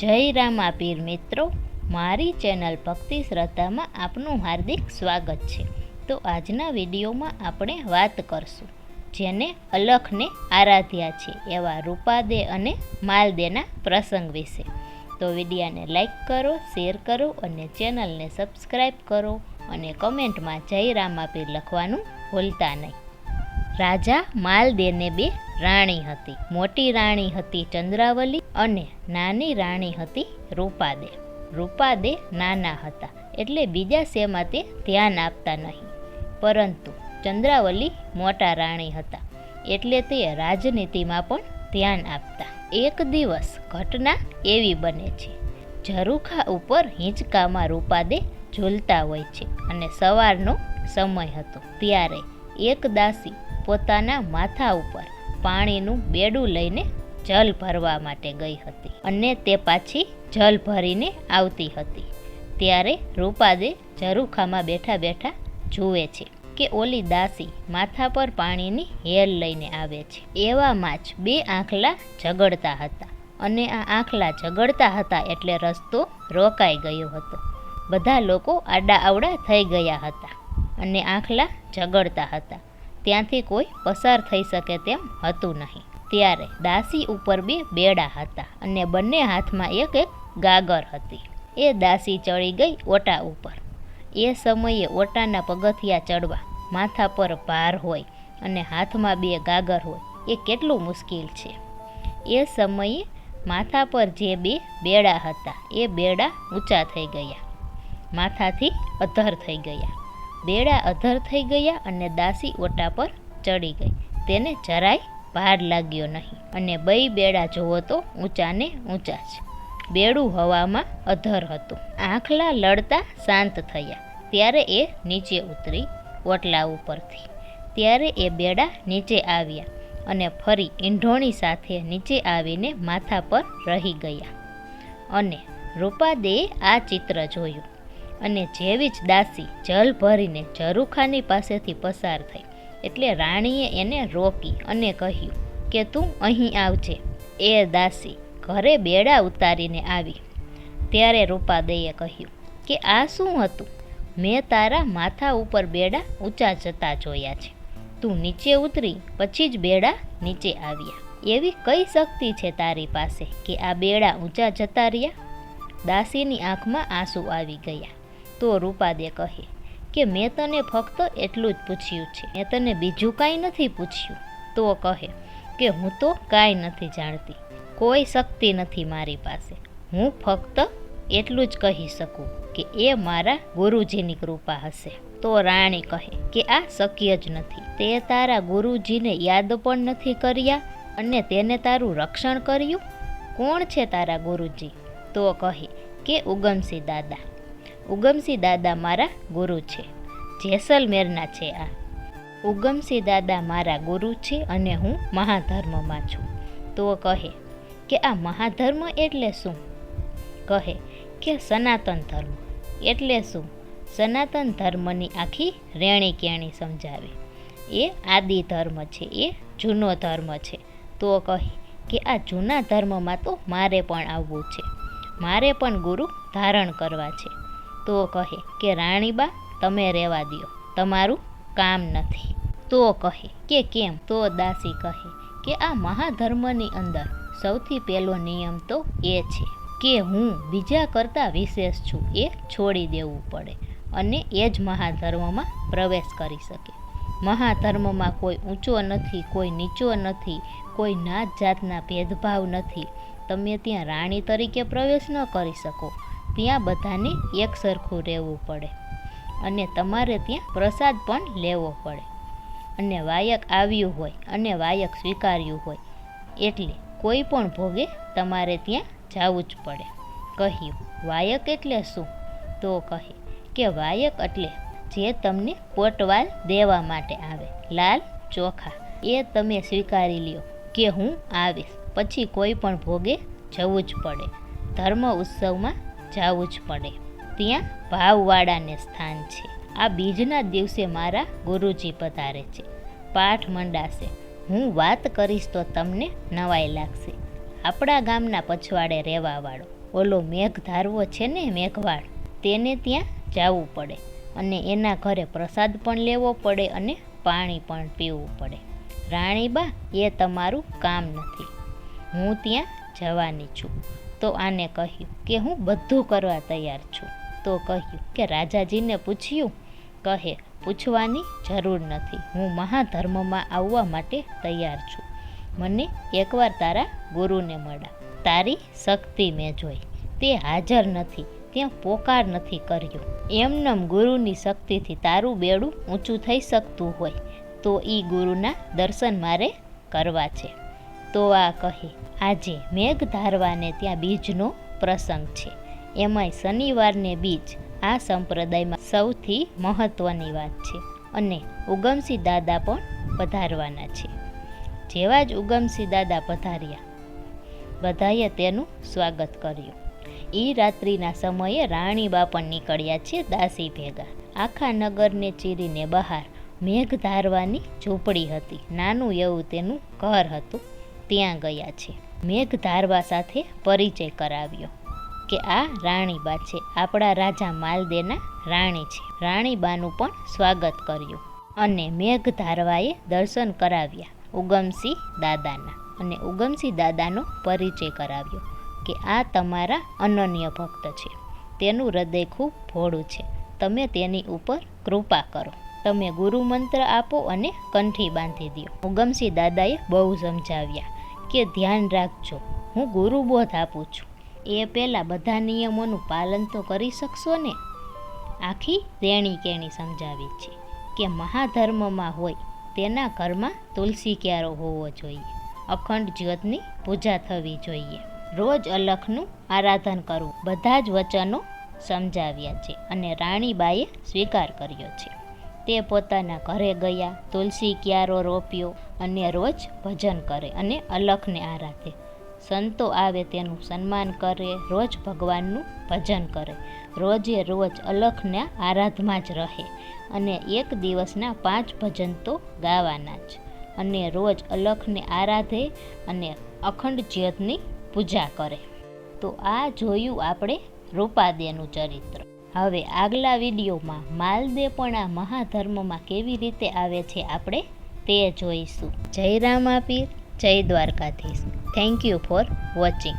જય રામા પીર મિત્રો, મારી ચેનલ ભક્તિ શ્રદ્ધામાં આપનું હાર્દિક સ્વાગત છે. તો આજના વિડીયોમાં આપણે વાત કરશું જેને અલખને આરાધ્યા છે એવા રૂપાદે અને માલદેના પ્રસંગ વિશે. તો વિડીયાને લાઈક કરો, શેર કરો અને ચેનલને સબસ્ક્રાઈબ કરો અને કમેન્ટમાં જય રામાપીર લખવાનું ભૂલતા નહીં. રાજા માલદેને બે રાણી હતી. મોટી રાણી હતી ચંદ્રાવલી અને નાની રાણી હતી રૂપાદે. રૂપાદે નાના હતા, એટલે બીજા શેમાં તે ધ્યાન આપતા નહીં. પરંતુ ચંદ્રાવલી મોટા રાણી હતા, એટલે તે રાજનીતિમાં પણ ધ્યાન આપતા. એક દિવસ ઘટના એવી બને છે. ઝરૂખા ઉપર હિંચકામાં રૂપાદે ઝૂલતા હોય છે અને સવારનો સમય હતો. ત્યારે એક દાસી પોતાના માથા ઉપર પાણીનું બેડું લઈને જલ ભરવા માટે ગઈ હતી અને તે પાછી જલ ભરીને આવતી હતી. ત્યારે રૂપાદે ઝરૂખામાં બેઠા બેઠા જુએ છે કે ઓલી દાસી માથા પર પાણીની હેલ લઈને આવે છે. એવામાં જ બે આંખલા ઝઘડતા હતા અને આ આંખલા ઝઘડતા હતા એટલે રસ્તો રોકાઈ ગયો હતો. બધા લોકો આડા આવડા થઈ ગયા હતા અને આંખલા ઝઘડતા હતા. ત્યાંથી કોઈ પસાર થઈ શકે તેમ હતું નહીં. ત્યારે દાસી ઉપર બે બેડા હતા અને બંને હાથમાં એક એક ગાગર હતી. એ દાસી ચડી ગઈ ઓટા ઉપર. એ સમયે ઓટાના પગથિયા ચડવા માથા પર ભાર હોય અને હાથમાં બે ગાગર હોય, એ કેટલું મુશ્કેલ છે. એ સમયે માથા પર જે બે બેડા હતા, એ બેડા ઊંચા થઈ ગયા. માથાથી અધર થઈ ગયા. બેડા અધર થઈ ગયા અને દાસી ઓટા પર ચડી ગઈ. તેને જરાય ભાર લાગ્યો નહીં અને બઈ બેડા જુઓ તો ઊંચાને ઊંચા જ. બેડું હવામાં અધર હતું. આંખલા લડતા શાંત થયા. ત્યારે એ નીચે ઉતરી ઓટલા ઉપરથી. ત્યારે એ બેડા નીચે આવ્યા અને ફરી ઈંઢોણી સાથે નીચે આવીને માથા પર રહી ગયા. અને રૂપાદેએ આ ચિત્ર જોયું. અને જેવી જ દાસી જલ ભરીને ઝરૂખાની પાસેથી પસાર થઈ. એટલે રાણીએ એને રોકી અને કહ્યું કે તું અહીં આવજે. એ દાસી ઘરે બેડા ઉતારીને આવી. ત્યારે રૂપાદેયે કહ્યું કે આ શું હતું? મેં તારા માથા ઉપર બેડા ઊંચા જતા જોયા છે. તું નીચે ઉતરી, પછી જ બેડા નીચે આવ્યા. એવી કઈ શક્તિ છે તારી પાસે કે આ બેડા ઊંચા જતા રહ્યા? દાસીની આંખમાં આંસુ આવી ગયા. તો રૂપાદે કહે, કે મેં તને ફક્ત એટલું જ પૂછ્યું છે. મેં તને બીજું કાંઈ નથી પૂછ્યું. તો કહે, કે હું તો કાંઈ નથી જાણતી. કોઈ શક્તિ નથી મારી પાસે. હું ફક્ત એટલું જ કહી શકું કે એ મારા ગુરુજીની કૃપા હશે. તો રાણી કહે, કે આ શક્ય જ નથી. તે તારા ગુરુજીને યાદ પણ નથી કર્યા અને તેને તારું રક્ષણ કર્યું? કોણ છે તારા ગુરુજી? તો કહે, કે ઉગમસિંહ દાદા. ઉગમસિંહ દાદા મારા ગુરુ છે. જેસલમેરના છે આ. ઉગમસિંહ દાદા મારા ગુરુ છે અને હું મહાધર્મમાં છું. તો કહે કે આ મહાધર્મ એટલે શું? કહે કે સનાતન ધર્મ એટલે શું? સનાતન ધર્મની આખી રેણી કેણી સમજાવે. એ આદિ ધર્મ છે, એ જૂનો ધર્મ છે. તો કહે કે આ જૂના ધર્મમાં તો મારે પણ આવવું છે. મારે પણ ગુરુ ધારણ કરવા છે. તો કહે કે, રાણીબા, તમે રહેવા દો તમારું કામ નથી. તો કહે કે, કેમ? તો દાસી કહે કે, આ મહાધર્મની અંદર સૌથી પહેલો નિયમ તો એ છે કે હું બીજા કરતાં વિશેષ છું. એ છોડી દેવું પડે અને એ જ મહાધર્મમાં પ્રવેશ કરી શકે. મહાધર્મમાં કોઈ ઊંચો નથી, કોઈ નીચો નથી, કોઈ નાત જાતના ભેદભાવ નથી. તમે ત્યાં રાણી તરીકે પ્રવેશ ન કરી શકો. ત્યાં બધાને એક સરખું રહેવું પડે અને તમારે ત્યાં પ્રસાદ પણ લેવો પડે. અને વાયક આવ્યું હોય અને વાયક સ્વીકાર્યું હોય એટલે કોઈ પણ ભોગે તમારે ત્યાં જવું જ પડે. કહ્યું, વાયક એટલે શું? તો કહે, કે વાયક એટલે જે તમને પોટવાલ દેવા માટે આવે, લાલ ચોખા, એ તમે સ્વીકારી લ્યો કે હું આવીશ. પછી કોઈ પણ ભોગે જવું જ પડે. ધર્મ ઉત્સવમાં જવું જ પડે. ત્યાં ભાવવાળાને સ્થાન છે. આ બીજના દિવસે મારા ગુરુજી પધારે છે. પાઠ મંડાશે. હું વાત કરીશ તો તમને નવાઈ લાગશે. આપણા ગામના પછવાડે રહેવાવાળો. ઓલો મેઘ ધારવો છે ને મેઘવાળ, તેને ત્યાં જવું પડે અને એના ઘરે પ્રસાદ પણ લેવો પડે અને પાણી પણ પીવું પડે. રાણીબા, એ તમારું કામ નથી. હું ત્યાં જવાની છું. તો આને કહ્યું કે હું બધું કરવા તૈયાર છું. તો કહ્યું કે રાજાજીને પૂછ્યું, કહે, પૂછવાની જરૂર નથી. હું મહાધર્મમાં આવવા માટે તૈયાર છું. મને એકવાર તારા ગુરુને મળા તારી શક્તિ મેં જોઈ. તે હાજર નથી. ત્યાં પોકાર નથી કર્યો. એમનેમ ગુરુની શક્તિથી તારું બેડું ઊંચું થઈ શકતું હોય. તો એ ગુરુના દર્શન મારે કરવા છે. તો આ કહે, આજે મેઘ ધારવાને ત્યાં બીજનો પ્રસંગ છે. એમાંય શનિવારને બીજ આ સંપ્રદાયમાં સૌથી મહત્ત્વની વાત છે અને ઉગમસિંહ દાદા પણ પધારવાના છે. જેવા જ ઉગમસિંહ દાદા પધાર્યા. બધાએ તેનું સ્વાગત કર્યું. એ રાત્રિના સમયે રાણીબા પણ નીકળ્યા છે દાસી ભેગા. આખા નગરને ચીરીને બહાર મેઘ ધારવાની ઝૂંપડી હતી. નાનું એવું તેનું ઘર હતું. ત્યાં ગયા છે. મેઘધારવા સાથે પરિચય કરાવ્યો કે આ રાણીબા છે. આપણા રાજા માલદેના રાણી છે. રાણીબાનું પણ સ્વાગત કર્યું અને મેઘ ધારવાએ દર્શન કરાવ્યા ઉગમસિંહ દાદાના અને ઉગમસિંહ દાદાનો પરિચય કરાવ્યો કે આ તમારા અનન્ય ભક્ત છે. તેનું હૃદય ખૂબ ભોળું છે. તમે તેની ઉપર કૃપા કરો. તમે ગુરુ મંત્ર આપો અને કંઠી બાંધી દો. ઉગમસિંહ દાદાએ બહુ સમજાવ્યા કે ધ્યાન રાખજો. હું ગુરુ બોધ આપું છું. એ પહેલાં બધા નિયમોનું પાલન તો કરી શકશો ને? આખી રેણી કેણી સમજાવી છે કે મહાધર્મમાં હોય તેના ઘરમાં તુલસી ક્યારો હોવો જોઈએ. અખંડ જ્યોતની પૂજા થવી જોઈએ. રોજ અલખનું આરાધન કરવું. બધા જ વચનો સમજાવ્યા છે અને રાણીબાએ સ્વીકાર કર્યો છે. તે પોતાના ઘરે ગયા. તુલસી ક્યારો રોપ્યો અને રોજ ભજન કરે અને અલખને આરાધે. સંતો આવે તેનું સન્માન કરે, રોજ ભગવાનનું ભજન કરે. રોજે રોજ અલખના આરાધમાં જ રહે અને એક દિવસના પાંચ ભજન તો ગાવાના જ. અને રોજ અલખને આરાધે અને અખંડ જ્યોતની પૂજા કરે. તો આ જોયું આપણે રૂપાદેનું ચરિત્ર. હવે આગલા વિડીયોમાં માલદે પણ આ મહાધર્મમાં કેવી રીતે આવે છે આપણે તે જોઈશું. Jai Ramapir, Jai Dwarkadhish. Thank you for watching